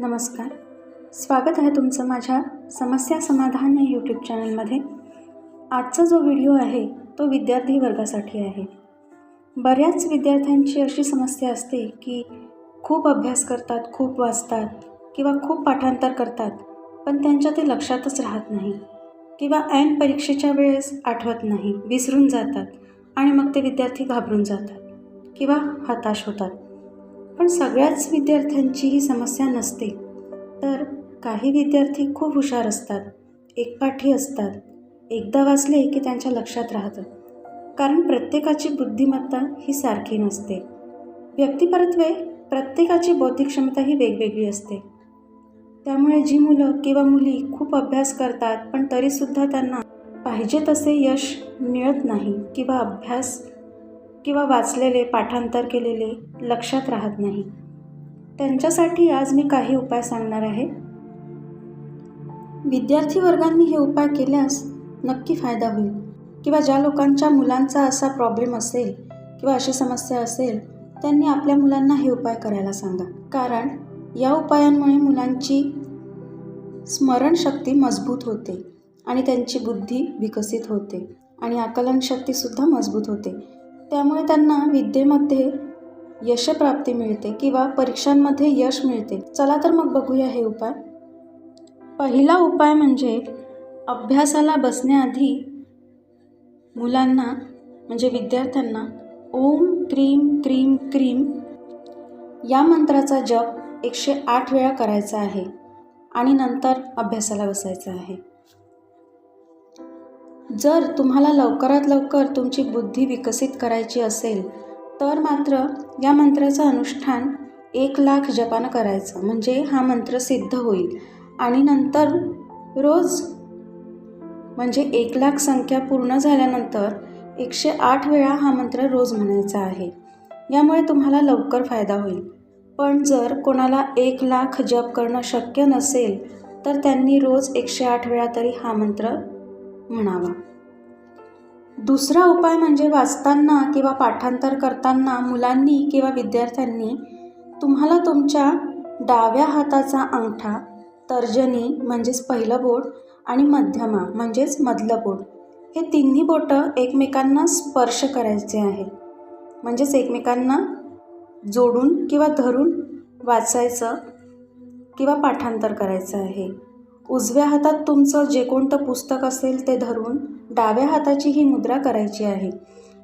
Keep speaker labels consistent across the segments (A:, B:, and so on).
A: नमस्कार. स्वागत आहे तुमचं माझ्या समस्या समाधान या यूट्यूब चॅनलमध्ये आजचा जो व्हिडिओ आहे तो विद्यार्थी वर्गासाठी आहे. बऱ्याच विद्यार्थ्यांची अशी समस्या असते की खूप अभ्यास करतात खूप वाचतात किंवा खूप पाठांतर करतात पण त्यांच्या ते लक्षातच राहत नाही किंवा ऐन परीक्षेच्या वेळेस आठवत नाही विसरून जातात आणि मग ते विद्यार्थी घाबरून जातात किंवा हताश होतात. पण सगळ्याच विद्यार्थ्यांची ही समस्या नसते. तर काही विद्यार्थी खूप हुशार असतात एकपाठी असतात एकदा वाचले की त्यांच्या लक्षात राहतं. कारण प्रत्येकाची बुद्धिमत्ता ही सारखी नसते. व्यक्तिपरत्वे प्रत्येकाची बौद्धिक क्षमता ही वेगवेगळी असते. त्यामुळे जी मुलं किंवा मुली खूप अभ्यास करतात पण तरीसुद्धा त्यांना पाहिजे तसे यश मिळत नाही किंवा अभ्यास किंवा वाचलेले पाठांतर केलेले लक्षात राहत नाही. त्यांच्यासाठी आज मी काही उपाय सांगणार आहे. विद्यार्थी वर्गांनी हे उपाय केल्यास नक्की फायदा होईल. किंवा ज्या लोकांच्या मुलांचा असा प्रॉब्लेम असेल किंवा अशी समस्या असेल त्यांनी आपल्या मुलांना हे उपाय करायला सांगा. कारण या उपायांमुळे मुलांची स्मरणशक्ती मजबूत होते आणि त्यांची बुद्धी विकसित होते आणि आकलनशक्तीसुद्धा मजबूत होते. त्यामुळे त्यांना विद्येमध्ये यशप्राप्ती मिळते किंवा परीक्षांमध्ये यश मिळते. चला तर मग बघूया हे उपाय. पहिला उपाय म्हणजे अभ्यासाला बसण्याआधी मुलांना म्हणजे विद्यार्थ्यांना ओम क्रीम क्रीम क्रीम या मंत्राचा जप एकशे आठ वेळा करायचा आहे आणि नंतर अभ्यासाला बसायचं आहे. जर तुम्हाला लवकरात लवकर तुमची बुद्धी विकसित करायची असेल तर मात्र या मंत्राचं अनुष्ठान एक लाख जपानं करायचं. म्हणजे हा मंत्र सिद्ध होईल. आणि नंतर रोज म्हणजे एक लाख संख्या पूर्ण झाल्यानंतर एकशे आठ वेळा हा मंत्र रोज म्हणायचा आहे. यामुळे तुम्हाला लवकर फायदा होईल. पण जर कोणाला एक लाख जप करणं शक्य नसेल तर त्यांनी रोज एकशे आठ वेळा तरी हा मंत्र म्हणावा. दुसरा उपाय म्हणजे वाचताना किंवा पाठांतर करताना मुलांनी किंवा विद्यार्थ्यांनी तुम्हाला तुमच्या डाव्या हाताचा अंगठा तर्जनी म्हणजेच पहिलं बोट आणि मध्यमा म्हणजेच मधलं बोट हे तिन्ही बोटं एकमेकांना स्पर्श करायचे आहे म्हणजेच एकमेकांना जोडून किंवा धरून वाचायचं किंवा पाठांतर करायचं आहे. उजव्या हातात तुमचं जे कोणतं पुस्तक असेल ते धरून डाव्या हाताची ही मुद्रा करायची आहे.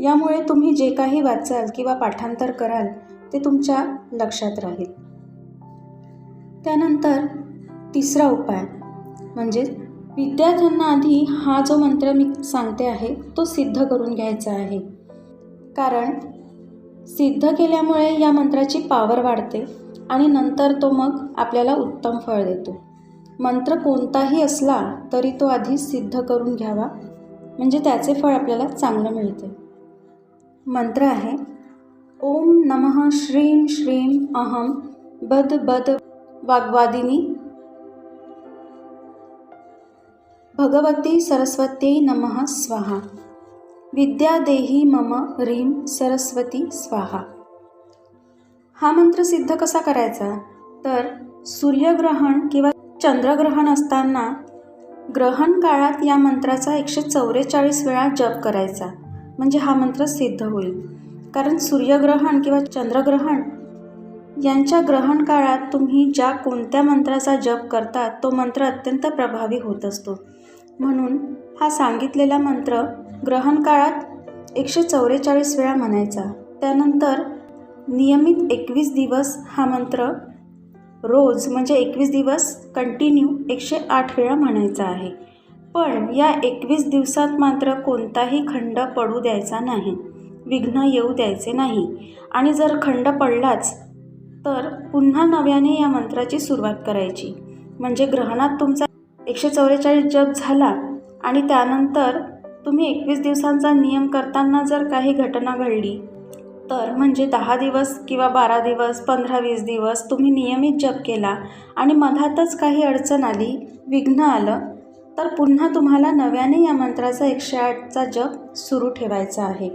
A: यामुळे तुम्ही जे काही वाचाल किंवा पाठांतर कराल ते तुमच्या लक्षात राहील. त्यानंतर तिसरा उपाय म्हणजे विद्यार्थ्यांना आधी हा जो मंत्र मी सांगते आहे तो सिद्ध करून घ्यायचा आहे. कारण सिद्ध केल्यामुळे या मंत्राची पावर वाढते आणि नंतर तो मग आपल्याला उत्तम फळ देतो. मंत्र कोणताही असला तरी तो आधी सिद्ध करून घ्यावा. म्हणजे त्याचे फळ आपल्याला चांगलं मिळते. मंत्र आहे ओम नमः श्रीं श्रीं अहम बद बद वाग्वादिनी भगवती सरस्वती नमः स्वाहा. विद्या देही मम ह्रीं सरस्वती स्वाहा. हा मंत्र सिद्ध कसा करायचा? तर सूर्यग्रहण किंवा चंद्रग्रहण असताना ग्रहण काळात या मंत्राचा एकशे चौवेचाळीस वेळा जप करायचा. म्हणजे हा मंत्र सिद्ध होईल. कारण सूर्यग्रहण किंवा चंद्रग्रहण यांच्या ग्रहण काळात तुम्ही ज्या कोणत्या मंत्राचा जप करता तो मंत्र अत्यंत प्रभावी होत असतो. म्हणून हा सांगितलेला मंत्र ग्रहण काळात एकशे चौवेचाळीस वेळा म्हणायचा. त्यानंतर नियमित एकवीस दिवस हा मंत्र रोज म्हणजे एकवीस दिवस कंटिन्यू एकशे आठ वेळा म्हणायचा आहे. पण या एकवीस दिवसात मात्र कोणताही खंड पडू द्यायचा नाही. विघ्न येऊ द्यायचे नाही. आणि जर खंड पडलाच तर पुन्हा नव्याने या मंत्राची सुरुवात करायची. म्हणजे ग्रहणात तुमचा एकशे चौवेचाळीस जप झाला आणि त्यानंतर तुम्ही एकवीस दिवसांचा नियम करताना जर काही घटना घडली तर म्हणजे दहा दिवस किंवा बारा दिवस पंधरा वीस दिवस तुम्ही नियमित जप केला आणि मधातच काही अडचण आली विघ्न आलं तर पुन्हा तुम्हाला नव्याने या मंत्राचा एकशे आठचा जप सुरू ठेवायचा आहे.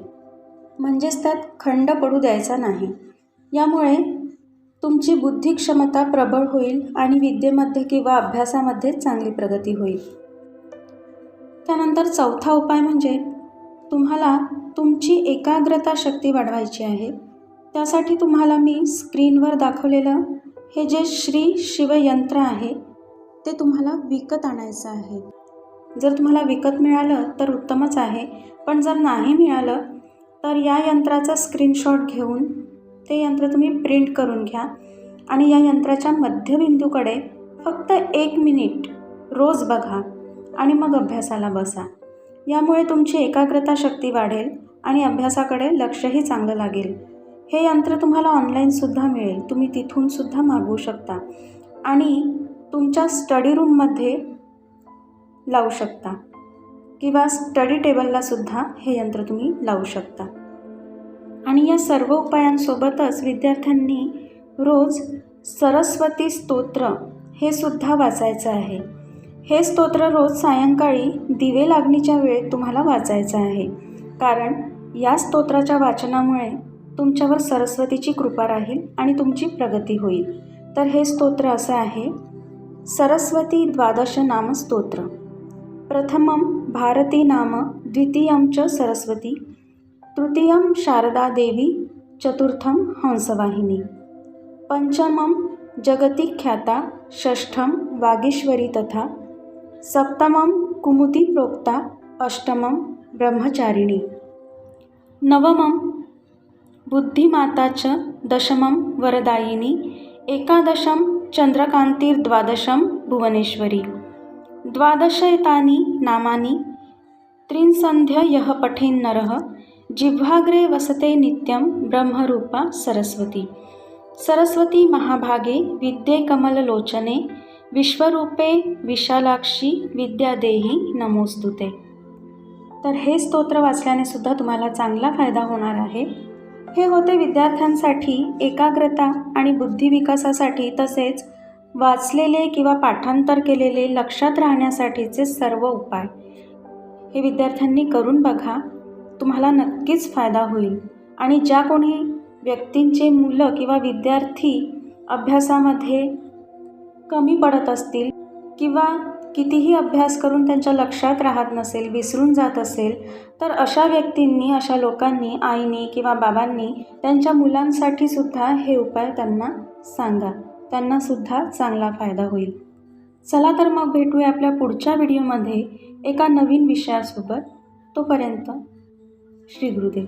A: म्हणजेच त्यात खंड पडू द्यायचा नाही. यामुळे तुमची बुद्धी क्षमता प्रबळ होईल आणि विद्येमध्ये किंवा अभ्यासामध्ये चांगली प्रगती होईल. त्यानंतर चौथा उपाय म्हणजे तुम्हाला तुमची एकाग्रता शक्ती वाढवायची आहे. त्यासाठी तुम्हाला मी स्क्रीनवर दाखवलेलं हे जे श्री शिवयंत्र आहे ते तुम्हाला विकत आणायचं आहे. जर तुम्हाला विकत मिळालं तर उत्तमच आहे पण जर नाही मिळालं तर या यंत्राचा स्क्रीनशॉट घेऊन ते यंत्र तुम्ही प्रिंट करून घ्या आणि या यंत्राच्या मध्यबिंदूकडे फक्त एक मिनिट रोज बघा आणि मग अभ्यासाला बसा. यामुळे तुमची एकाग्रता शक्ती वाढेल आणि अभ्यासाकडे लक्षही चांगलं लागेल. हे यंत्र तुम्हाला ऑनलाईनसुद्धा मिळेल. तुम्ही तिथूनसुद्धा मागवू शकता. आणि तुमच्या स्टडी रूममध्ये लावू शकता. किंवा स्टडी टेबललासुद्धा हे यंत्र तुम्ही लावू शकता. आणि या सर्व उपायांसोबतच विद्यार्थ्यांनी रोज सरस्वती स्तोत्र हे सुद्धा वाचायचं आहे. हे स्तोत्र रोज सायंकाळी दिवे लागणीच्या वेळेत तुम्हाला वाचायचं आहे. कारण या स्तोत्राच्या वाचनामुळे तुमच्यावर सरस्वतीची कृपा राहील आणि तुमची प्रगती होईल. तर हे स्तोत्र असं आहे सरस्वती द्वादश नाम स्तोत्र. प्रथमं भारती नाम द्वितीयं च सरस्वती तृतीयं शारदा देवी चतुर्थं हंसवाहिनी. पंचमं जगती ख्याता षष्ठं वागीश्वरी तथा सप्तमं कुमुदी प्रोक्ता अष्टमं ब्रह्मचारिणी. नवमं बुद्धिमाता च दशमं वरदायिनी एकादशं चन्द्रकान्तिर्द्वादशं भुवनेश्वरी. द्वादश एतानि नामानि त्रिंसन्ध्य यः पठेन्नरः जिह्वाग्रे वसते नित्यं ब्रह्मरूपा सरस्वती. सरस्वती महाभागे विद्ये कमललोचने विश्वरूपे विशालाक्षी विद्यादेही नमोस्तुते. तर हे स्तोत्र वाचल्याने सुद्धा तुम्हाला चांगला फायदा होणार आहे. हे होते विद्यार्थ्यांसाठी एकाग्रता आणि बुद्धिविकासासाठी तसेच वाचलेले किंवा पाठांतर केलेले लक्षात राहण्यासाठीचे सर्व उपाय. हे विद्यार्थ्यांनी करून बघा तुम्हाला नक्कीच फायदा होईल. आणि ज्या कोणी व्यक्तींचे मुलं किंवा विद्यार्थी अभ्यासामध्ये कमी पडत असतील किंवा कितीही अभ्यास करून त्यांच्या लक्षात राहत नसेल विसरून जात असेल तर अशा व्यक्तींनी अशा लोकांनी आईने किंवा बाबांनी त्यांच्या मुलांसाठी सुद्धा हे उपाय त्यांना सांगा. त्यांनासुद्धा चांगला फायदा होईल. चला तर मग भेटूया आपल्या पुढच्या व्हिडिओमध्ये एका नवीन विषयासोबत. तोपर्यंत श्री गुरुदेव.